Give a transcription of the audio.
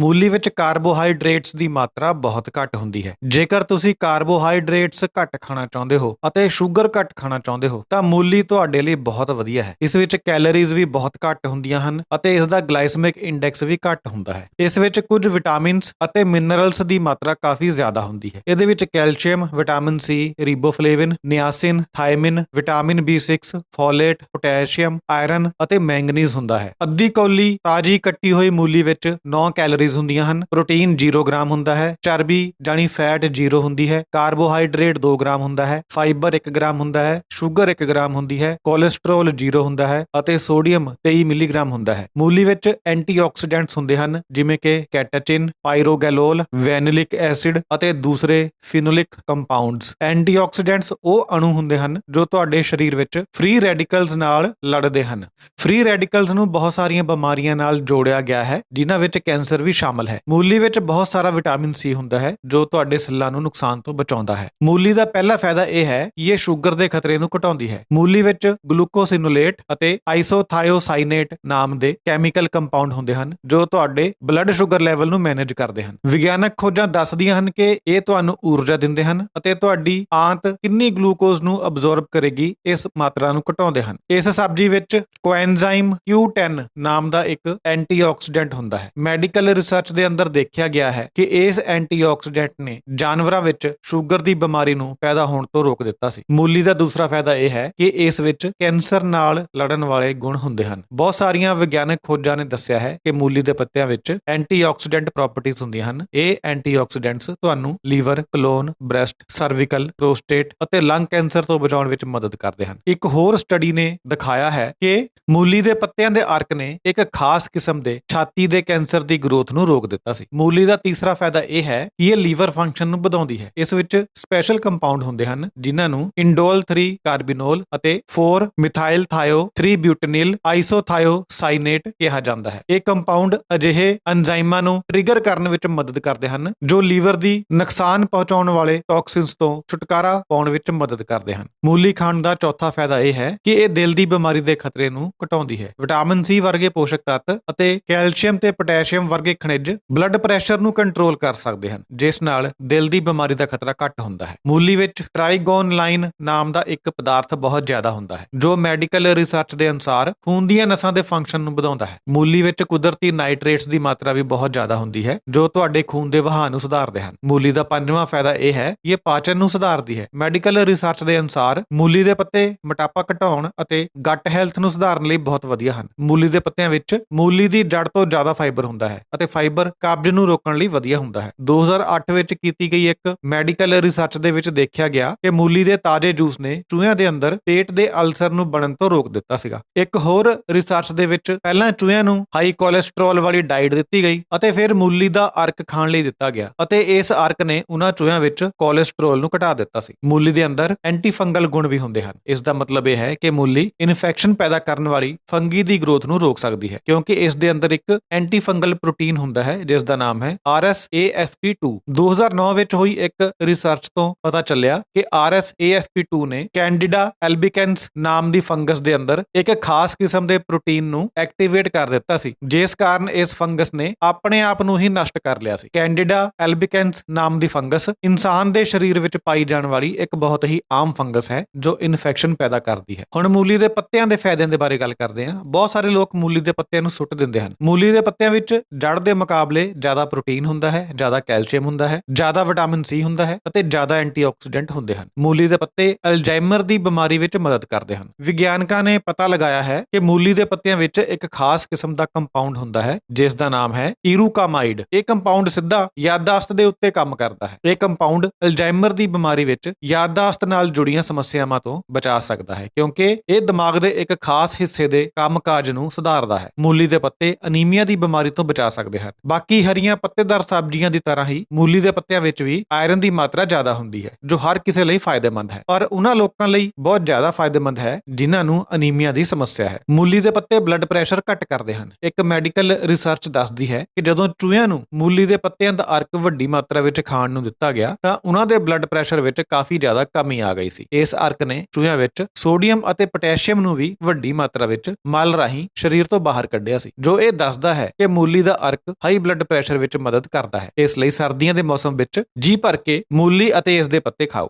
ਮੂਲੀ ਵਿੱਚ ਕਾਰਬੋਹਾਈਡਰੇਟਸ ਦੀ ਮਾਤਰਾ ਬਹੁਤ ਘੱਟ ਹੁੰਦੀ ਹੈ। ਜੇਕਰ ਤੁਸੀਂ ਕਾਰਬੋਹਾਈਡਰੇਟਸ ਘੱਟ ਖਾਣਾ ਚਾਹੁੰਦੇ ਹੋ ਅਤੇ ਸ਼ੂਗਰ ਘੱਟ ਖਾਣਾ ਚਾਹੁੰਦੇ ਹੋ, ਤਾਂ ਮੂਲੀ ਤੁਹਾਡੇ ਲਈ ਬਹੁਤ ਵਧੀਆ ਹੈ। ਇਸ ਵਿੱਚ ਕੈਲੋਰੀਜ਼ ਵੀ ਬਹੁਤ ਘੱਟ ਹੁੰਦੀਆਂ ਹਨ ਅਤੇ ਇਸ ਦਾ ਗਲਾਈਸੈਮਿਕ ਇੰਡੈਕਸ ਵੀ ਘੱਟ ਹੁੰਦਾ ਹੈ। ਇਸ ਵਿੱਚ ਕੁਝ ਵਿਟਾਮਿਨਸ ਅਤੇ ਮਿਨਰਲਸ ਦੀ ਮਾਤਰਾ ਕਾਫੀ ਜ਼ਿਆਦਾ ਹੁੰਦੀ ਹੈ। ਇਹਦੇ ਵਿੱਚ calcium, vitamin C, riboflavin, niacin, thiamine, vitamin B6 folate, potassium, iron ਅਤੇ ਮੈਂਗਨੀਜ਼ ਹੁੰਦਾ ਹੈ। ਅੱਧੀ ਕੌਲੀ ਤਾਜੀ ਕੱਟੀ ਹੋਈ ਮੂਲੀ ਵਿੱਚ 9 ਕੈਲੋਰੀਜ਼ ਹੁੰਦੀਆਂ ਹਨ। ਪ੍ਰੋਟੀਨ 0 ਗ੍ਰਾਮ ਹੁੰਦਾ ਹੈ। ਚਰਬੀ ਜਾਨੀ ਫੈਟ 0 ਹੁੰਦੀ ਹੈ। ਕਾਰਬੋਹਾਈਡਰੇਟ 2 ਗ੍ਰਾਮ ਹੁੰਦਾ ਹੈ। ਫਾਈਬਰ 1 ਗ੍ਰਾਮ ਹੁੰਦਾ ਹੈ। ਸ਼ੂਗਰ 1 ਗ੍ਰਾਮ ਹੁੰਦੀ ਹੈ। ਕੋਲੇਸਟ੍ਰੋਲ 0 ਹੁੰਦਾ ਹੈ ਅਤੇ ਸੋਡੀਅਮ 23 ਮਿਲੀਗ੍ਰਾਮ ਹੁੰਦਾ ਹੈ। ਮੂਲੀ ਵਿੱਚ ਐਂਟੀਆਕਸੀਡੈਂਟਸ ਹੁੰਦੇ ਹਨ, ਜਿਵੇਂ ਕਿ ਕੈਟਾਚਿਨ ਪਾਇਰੋਗੈਲੋਲ ਵੈਨਿਲਿਕ ਐਸਿਡ ਅਤੇ ਦੂਸਰੇ ਫਿਨੋਲਿਕ ਕੰਪਾਊਂਡਸ ਐਂਟੀਆਕਸੀਡੈਂਟਸ ਉਹ ਅਣੂ ਹੁੰਦੇ ਹਨ, ਜੋ ਤੁਹਾਡੇ ਸਰੀਰ ਵਿੱਚ ਫ੍ਰੀ ਰੈਡੀਕਲਸ ਨਾਲ ਲੜਦੇ ਹਨ। ਫ੍ਰੀ ਰੈਡੀਕਲਸ ਨੂੰ ਬਹੁਤ ਸਾਰੀਆਂ ਬਿਮਾਰੀਆਂ ਨਾਲ ਜੋੜਿਆ ਗਿਆ ਹੈ, ਜਿਨ੍ਹਾਂ ਵਿੱਚ ਕੈਂਸਰ ਵੀ ਸ਼ਾਮਲ ਹੈ। ਮੂਲੀ ਵਿੱਚ ਬਹੁਤ ਸਾਰਾ ਵਿਟਾਮਿਨ ਸੀ ਹੁੰਦਾ ਹੈ, ਜੋ ਤੁਹਾਡੇ ਸੈੱਲਾਂ ਨੂੰ ਨੁਕਸਾਨ ਤੋਂ ਬਚਾਉਂਦਾ ਹੈ। ਮੂਲੀ ਦਾ ਪਹਿਲਾ ਫਾਇਦਾ ਇਹ ਹੈ ਕਿ ਇਹ ਸ਼ੂਗਰ ਦੇ ਖਤਰੇ ਨੂੰ ਘਟਾਉਂਦੀ ਹੈ। ਮੂਲੀ ਵਿੱਚ ਗਲੂਕੋਸਿਨੋਲੇਟ ਅਤੇ ਆਈਸੋਥਾਇਓਸਾਈਨੇਟ ਨਾਮ ਦੇ ਕੈਮੀਕਲ ਕੰਪਾਊਂਡ ਹੁੰਦੇ ਹਨ, ਜੋ ਤੁਹਾਡੇ ਬਲੱਡ ਸ਼ੂਗਰ ਲੈਵਲ ਨੂੰ ਮੈਨੇਜ ਕਰਦੇ ਹਨ। ਵਿਗਿਆਨਕ ਖੋਜਾਂ ਦੱਸਦੀਆਂ ਹਨ ਕਿ ਇਹ ਤੁਹਾਨੂੰ ਊਰਜਾ ਦਿੰਦੇ ਹਨ ਅਤੇ ਤੁਹਾਡੀ ਆਂਤ ਕਿੰਨੀ ਗਲੂਕੋਜ਼ ਨੂੰ ਅਬਜ਼ੌਰਬ ਕਰੇਗੀ, ਇਸ ਮਾਤਰਾ ਨੂੰ ਘਟਾਉਂਦੇ ਹਨ। ਇਸ ਸਬਜ਼ੀ ਵਿੱਚ ਕੋਐਨਜ਼ਾਈਮ Q10 ਨਾਮ ਦਾ ਇੱਕ ਐਂਟੀਆਕਸੀਡੈਂਟ ਹੁੰਦਾ ਹੈ। ਮੈਡੀਕਲ ਰਿਸਰਚ ਦੇ ਅੰਦਰ ਦੇਖਿਆ ਗਿਆ ਹੈ ਕਿ ਇਸ ਐਂਟੀਆਕਸੀਡੈਂਟ ਨੇ ਜਾਨਵਰਾਂ ਵਿੱਚ ਸ਼ੂਗਰ ਦੀ ਬਿਮਾਰੀ ਨੂੰ ਪੈਦਾ ਹੋਣ ਤੋਂ ਰੋਕ ਦਿੱਤਾ ਸੀ। ਮੂਲੀ ਦਾ ਦੂਸਰਾ ਫਾਇਦਾ ਇਹ ਹੈ ਕਿ ਇਸ ਵਿੱਚ ਕੈਂਸਰ ਨਾਲ ਲੜਨ ਵਾਲੇ ਗੁਣ ਹੁੰਦੇ ਹਨ। ਬਹੁਤ ਸਾਰੀਆਂ ਵਿਗਿਆਨਕ ਖੋਜਾਂ ਨੇ ਦੱਸਿਆ ਹੈ ਕਿ ਮੂਲੀ ਦੇ ਪੱਤਿਆਂ ਵਿੱਚ ਐਂਟੀਆਕਸੀਡੈਂਟ ਪ੍ਰੋਪਰਟੀਆਂ ਹੁੰਦੀਆਂ ਹਨ। ਇਹ ਐਂਟੀਆਕਸੀਡੈਂਟਸ ਤੁਹਾਨੂੰ liver, colon, breast cervical prostate ਅਤੇ ਲੰਗ ਕੈਂਸਰ ਤੋਂ ਬਚਾਉਣ ਵਿੱਚ ਮਦਦ ਕਰਦੇ ਹਨ। ਇੱਕ ਹੋਰ ਸਟੱਡੀ ਨੇ ਦਿਖਾਇਆ ਹੈ ਕਿ ਮੂਲੀ ਦੇ ਪੱਤਿਆਂ ਦੇ ਅਰਕ ਨੇ ਇੱਕ ਖਾਸ ਕਿਸਮ ਦੇ ਛਾਤੀ ਦੇ ਕੈਂਸਰ ਦੀ ਗਰੋਥ ਨੂੰ ਰੋਕ ਦਿੱਤਾ ਸੀ। ਮੂਲੀ ਦਾ ਤੀਸਰਾ ਫਾਇਦਾ ਇਹ ਹੈ ਕਿ ਇਹ ਲੀਵਰ ਫੰਕਸ਼ਨ ਨੂੰ ਵਧਾਉਂਦੀ ਹੈ। ਇਸ ਵਿੱਚ ਸਪੈਸ਼ਲ ਕੰਪਾਊਂਡ ਹੁੰਦੇ ਹਨ, ਜਿਨ੍ਹਾਂ ਨੂੰ ਇੰਡੋਲ 3 ਕਾਰਬਿਨੋਲ ਅਤੇ 4 ਮਿਥਾਈਲ ਥਾਇਓ 3 ਬਿਊਟੇਨਿਲ ਆਈਸੋਥਾਇਓਸਾਈਨੇਟ ਕਿਹਾ ਜਾਂਦਾ ਹੈ। ਇਹ ਕੰਪਾਊਂਡ ਅਜਿਹੇ ਐਂਜ਼ਾਈਮਾਂ ਨੂੰ ਟ੍ਰਿਗਰ ਕਰਨ ਵਿੱਚ ਮਦਦ ਕਰਦੇ ਹਨ, ਜੋ ਲੀਵਰ ਦੀ ਨੁਕਸਾਨ ਪਹੁੰਚਾਉਣ ਵਾਲੇ ਟੌਕਸਿਨਸ ਤੋਂ ਛੁਟਕਾਰਾ ਪਾਉਣ ਵਿੱਚ ਮਦਦ ਕਰਦੇ ਹਨ। ਮੂਲੀ ਖਾਣ ਦਾ ਚੌਥਾ ਫਾਇਦਾ ਇਹ ਹੈ ਕਿ ਇਹ ਦਿਲ ਦੀ ਬਿਮਾਰੀ ਦੇ ਖਤਰੇ ਨੂੰ ਘਟਾਉਂਦੀ ਹੈ। ਵਿਟਾਮਿਨ ਸੀ ਵਰਗੇ ਪੋਸ਼ਕ ਤੱਤ ਅਤੇ ਕੈਲਸ਼ੀਅਮ ਤੇ ਪੋਟਾਸ਼ੀਅਮ ਵਰਗੇ ਖਣਿਜ ਬਲੱਡ ਪ੍ਰੈਸ਼ਰ ਨੂੰ ਕੰਟਰੋਲ ਕਰ ਸਕਦੇ ਹਨ, ਜਿਸ ਨਾਲ ਦਿਲ ਦੀ ਬਿਮਾਰੀ ਦਾ ਖਤਰਾ ਘੱਟ ਹੁੰਦਾ ਹੈ। ਮੂਲੀ ਵਿੱਚ ਟ੍ਰਾਈਗੋਨਲਾਈਨ ਨਾਮ ਦਾ ਇੱਕ ਪਦਾਰਥ ਬਹੁਤ ਜ਼ਿਆਦਾ ਹੁੰਦਾ ਹੈ, ਜੋ ਮੈਡੀਕਲ ਰਿਸਰਚ ਦੇ ਅਨੁਸਾਰ ਖੂਨ ਦੀਆਂ ਨਸਾਂ ਦੇ ਫੰਕਸ਼ਨ ਨੂੰ ਵਧਾਉਂਦਾ ਹੈ। ਮੂਲੀ ਵਿੱਚ ਕੁਦਰਤੀ ਨਾਈਟ੍ਰੇਟਸ ਦੀ ਮਾਤਰਾ ਵੀ ਬਹੁਤ ਜ਼ਿਆਦਾ ਹੁੰਦੀ ਹੈ, ਜੋ ਤੁਹਾਡੇ ਖੂਨ ਦੇ ਵਹਾਅ ਨੂੰ ਸੁਧਾਰਦੇ ਹਨ। ਮੂਲੀ ਦਾ ਪੰਜਵਾਂ ਫਾਇਦਾ ਇਹ ਹੈ ਕਿ ਇਹ ਪਾਚਨ ਨੂੰ ਸੁਧਾਰਦੀ ਹੈ। ਮੈਡੀਕਲ ਰਿਸਰਚ ਦੇ ਅਨੁਸਾਰ ਮੂਲੀ ਦੇ ਪੱਤੇ ਮੋਟਾਪਾ ਘਟਾਉਣ ਅਤੇ ਗੱਟ ਹੈਲਥ ਨੂੰ ਸੁਧਾਰਨ ਲਈ ਬਹੁਤ ਵਧੀਆ ਹਨ। ਮੂਲੀ ਦੇ ਪੱਤਿਆਂ ਵਿੱਚ ਮੂਲੀ ਦੀ ਜੜ ਤੋਂ ਜ਼ਿਆਦਾ ਫਾਈਬਰ ਹੁੰਦਾ ਹੈ ਅਤੇ ਫਾਈਬਰ ਕਬਜ਼ ਨੂੰ ਰੋਕਣ ਲਈ ਵਧੀਆ ਹੁੰਦਾ ਹੈ। 2008 ਵਿੱਚ ਕੀਤੀ ਗਈ ਇੱਕ ਮੈਡੀਕਲ ਰਿਸਰਚ ਦੇ ਵਿੱਚ ਦੇਖਿਆ ਗਿਆ ਕਿ ਮੂਲੀ ਦੇ ਤਾਜ਼ੇ ਜੂਸ ਨੇ ਚੂਹਿਆਂ ਦੇ ਅੰਦਰ ਪੇਟ ਦੇ ਅਲਸਰ ਨੂੰ ਬਣਨ ਤੋਂ ਰੋਕ ਦਿੱਤਾ ਸੀਗਾ। ਇੱਕ ਹੋਰ ਰਿਸਰਚ ਦੇ ਵਿੱਚ ਪਹਿਲਾਂ ਚੂਹਿਆਂ ਨੂੰ ਹਾਈ ਕੋਲੇਸਟ੍ਰੋਲ ਵਾਲੀ ਡਾਈਟ ਦਿੱਤੀ ਗਈ ਅਤੇ ਫਿਰ ਮੂਲੀ ਦਾ ਅਰਕ ਖਾਣ ਲਈ ਦਿੱਤਾ ਗਿਆ ਅਤੇ ਇਸ ਅਰਕ ਨੇ ਉਹਨਾਂ ਚੂਹਿਆਂ ਵਿੱਚ ਕੋਲੇਸਟ੍ਰੋਲ ਨੂੰ ਘਟਾ ਦਿੱਤਾ ਸੀ। ਮੂਲੀ ਦੇ ਅੰਦਰ ਐਂਟੀਫੰਗਲ ਗੁਣ ਵੀ ਹੁੰਦੇ ਹਨ। ਇਸ ਦਾ ਮਤਲਬ ਇਹ ਹੈ ਕਿ ਮੂਲੀ ਇਨਫੈਕਸ਼ਨ ਪੈਦਾ ਕਰਨ ਵਾਲੀ ਫੰਗੀ ਦੀ ਗਰੋਥ ਨੂੰ ਰੋਕ ਸਕਦੀ ਹੈ ਕਿਉਂਕਿ ਇਸ ਦੇ ਅੰਦਰ ਇੱਕ ਐਂਟੀ ਫੰਗਲ ਪ੍ਰੋਟੀਨ ਹੁੰਦਾ ਹੈ ਜਿਸ ਦਾ ਨਾਮ ਹੈ RSAFP2 2009 ਵਿੱਚ ਹੋਈ ਇੱਕ ਰਿਸਰਚ ਤੋਂ ਪਤਾ ਚੱਲਿਆ ਕਿ RSAFP2 ਨੇ ਕੈਂਡੀਡਾ ਐਲਬਿਕੈਂਸ ਨਾਮ ਦੀ ਫੰਗਸ ਦੇ ਅੰਦਰ ਇੱਕ ਖਾਸ ਕਿਸਮ ਦੇ ਪ੍ਰੋਟੀਨ ਨੂੰ ਐਕਟੀਵੇਟ ਕਰ ਦਿੱਤਾ ਸੀ, ਜਿਸ ਕਾਰਨ ਇਸ ਫੰਗਸ ਨੇ ਆਪਣੇ ਆਪ ਨੂੰ ਹੀ ਨਸ਼ਟ ਕਰ ਲਿਆ ਸੀ। ਕੈਂਡੀਡਾ ਐਲਬਿਕੈਂਸ ਨਾਮ ਦੀ ਫੰਗਸ ਇਨਸਾਨ ਦੇ ਸਰੀਰ ਵਿੱਚ ਪਾਈ ਜਾਣ ਵਾਲੀ ਇੱਕ ਬਹੁਤ ਹੀ ਆਮ ਫੰਗਸ ਹੈ, ਜੋ ਇਨਫੈਕਸ਼ਨ ਪੈਦਾ ਕਰਦੀ ਹੈ। ਹੁਣ ਮੂਲੀ ਦੇ ਪੱਤਿਆਂ ਦੇ ਫਾਇਦਿਆਂ ਦੇ ਬਾਰੇ ਗੱਲ ਕਰਦੇ ਹਾਂ। ਬਹੁਤ ਸਾਰੇ ਲੋਕ ਮੂਲੀ ਦੇ ਪੱਤਿਆਂ ਨੂੰ ਸੁੱਟ ਦਿੰਦੇ ਹਨ। ਮੂਲੀ ਦੇ ਪੱਤਿਆਂ ਵਿੱਚ ਜੜ ਦੇ ਮੁਕਾਬਲੇ ਜ਼ਿਆਦਾ ਪ੍ਰੋਟੀਨ ਹੁੰਦਾ ਹੈ, ਜ਼ਿਆਦਾ ਕੈਲਸ਼ੀਅਮ ਹੁੰਦਾ ਹੈ, ਜ਼ਿਆਦਾ ਵਿਟਾਮਿਨ ਸੀ ਹੁੰਦਾ ਹੈ ਅਤੇ ਜ਼ਿਆਦਾ ਐਂਟੀਆਕਸੀਡੈਂਟ ਹੁੰਦੇ ਹਨ। ਮੂਲੀ ਦੇ ਪੱਤੇ ਅਲਜ਼ਾਈਮਰ ਦੀ ਬਿਮਾਰੀ ਵਿੱਚ ਮਦਦ ਕਰਦੇ ਹਨ। ਵਿਗਿਆਨਕਾਂ ਨੇ ਪਤਾ ਲਗਾਇਆ ਹੈ ਕਿ ਮੂਲੀ ਦੇ ਪੱਤਿਆਂ ਵਿੱਚ ਇੱਕ ਖਾਸ ਕਿਸਮ ਦਾ ਕੰਪਾਊਂਡ ਹੁੰਦਾ ਹੈ, ਜਿਸ ਦਾ ਨਾਮ ਹੈ ਇਰੂਕਾਮਾਈਡ ਇਹ ਕੰਪਾਊਂਡ ਸਿੱਧਾ ਯਾਦਦਾਸ਼ਤ ਦੇ ਉੱਤੇ ਕੰਮ ਕਰਦਾ ਹੈ। ਇਹ ਕੰਪਾਊਂਡ ਅਲਜ਼ਾਈਮਰ ਦੀ ਬਿਮਾਰੀ ਵਿੱਚ ਯਾਦਦਾਸ਼ਤ ਨਾਲ ਜੁੜੀਆਂ ਸਮੱਸਿਆਵਾਂ ਤੋਂ ਬਚਾ ਸਕਦਾ ਹੈ, ਕਿਉਂਕਿ ਇਹ ਦਿਮਾਗ ਦੇ ਇੱਕ ਖਾਸ ਹਿੱਸੇ ਦੇ ਕੰਮਕਾਜ ਨੂੰ ਸੁਧਾਰਦਾ ਹੈ। ਮੂਲੀ ਦੇ ਪੱਤੇ ਅਨੀਮੀਆ ਦੀ ਬਿਮਾਰੀ ਤੋਂ ਬਚਾ ਸਕਦੇ ਹਨ। ਬਾਕੀ ਹਰੀਆਂ ਪੱਤੇਦਾਰ ਸਬਜ਼ੀਆਂ ਦੀ ਤਰ੍ਹਾਂ ਹੀ ਮੂਲੀ ਦੇ ਪੱਤਿਆਂ ਵਿੱਚ ਵੀ ਆਇਰਨ ਦੀ ਮਾਤਰਾ ਜ਼ਿਆਦਾ ਹੁੰਦੀ ਹੈ, ਜੋ ਹਰ ਕਿਸੇ ਲਈ ਫਾਇਦੇਮੰਦ ਹੈ। ਪਰ ਉਹਨਾਂ ਲੋਕਾਂ ਲਈ ਬਹੁਤ ਜ਼ਿਆਦਾ ਫਾਇਦੇਮੰਦ ਹੈ, ਜਿਨ੍ਹਾਂ ਨੂੰ ਅਨੀਮੀਆ ਦੀ ਸਮੱਸਿਆ ਹੈ। ਮੂਲੀ ਦੇ ਪੱਤੇ ਬਲੱਡ ਪ੍ਰੈਸ਼ਰ ਘੱਟ ਕਰਦੇ ਹਨ। ਇੱਕ ਮੈਡੀਕਲ ਰਿਸਰਚ ਦੱਸਦੀ ਹੈ ਕਿ ਜਦੋਂ ਚੂਹਿਆਂ ਨੂੰ ਮੂਲੀ ਦੇ ਪੱਤਿਆਂ ਦਾ ਅਰਕ ਵੱਡੀ ਮਾਤਰਾ ਵਿੱਚ ਖਾਣ ਨੂੰ ਦਿੱਤਾ ਗਿਆ, ਤਾਂ ਉਹਨਾਂ ਦੇ ਬਲੱਡ ਪ੍ਰੈਸ਼ਰ ਵਿੱਚ ਕਾਫੀ ਜ਼ਿਆਦਾ ਕਮੀ ਆ ਗਈ ਸੀ। ਇਸ ਅਰਕ ਨੇ ਚੂਹਿਆਂ ਵਿੱਚ ਸੋਡੀਅਮ ਅਤੇ ਪੋਟਾਸ਼ੀਅਮ ਨੂੰ ਵੀ ਵੱਡੀ ਮਾਤਰਾ ਵਿੱਚ ਮਲ ਰਾਹੀਂ ਸਰੀਰ ਤੋਂ ਬਾਹਰ ਕੱਢਿਆ ਸੀ, ਜੋ ਇਹ ਦੱਸਦਾ ਹੈ ਕਿ ਮੂਲੀ ਦਾ ਅਰਕ ਹਾਈ ਬਲੱਡ ਪ੍ਰੈਸ਼ਰ ਵਿੱਚ ਮਦਦ ਕਰਦਾ ਹੈ। ਇਸ ਲਈ ਸਰਦੀਆਂ ਦੇ ਮੌਸਮ ਵਿੱਚ ਜੀ ਭਰ ਕੇ ਮੂਲੀ ਅਤੇ ਇਸ ਦੇ ਪੱਤੇ ਖਾਓ।